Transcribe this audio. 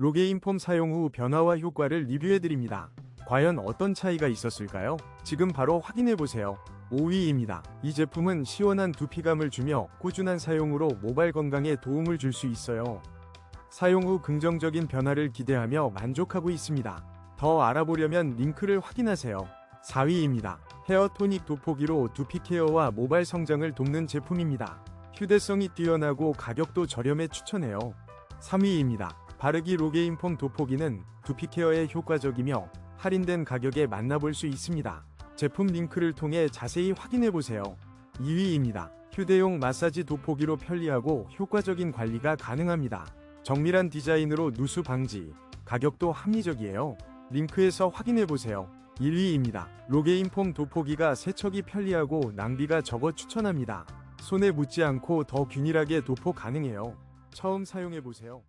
로게인 폼 사용 후 변화와 효과를 리뷰해드립니다. 과연 어떤 차이가 있었을까요? 지금 바로 확인해보세요. 5위입니다. 이 제품은 시원한 두피감을 주며 꾸준한 사용으로 모발 건강에 도움을 줄 수 있어요. 사용 후 긍정적인 변화를 기대하며 만족하고 있습니다. 더 알아보려면 링크를 확인하세요. 4위입니다. 헤어 토닉 돋보기로 두피 케어와 모발 성장을 돕는 제품입니다. 휴대성이 뛰어나고 가격도 저렴해 추천해요. 3위입니다. 바르기 로게인 폼 돋보기는 두피 케어에 효과적이며 할인된 가격에 만나볼 수 있습니다. 제품 링크를 통해 자세히 확인해보세요. 2위입니다. 휴대용 마사지 돋보기로 편리하고 효과적인 관리가 가능합니다. 정밀한 디자인으로 누수 방지, 가격도 합리적이에요. 링크에서 확인해보세요. 1위입니다. 로게인 폼 돋보기가 세척이 편리하고 낭비가 적어 추천합니다. 손에 묻지 않고 더 균일하게 도포 가능해요. 처음 사용해보세요.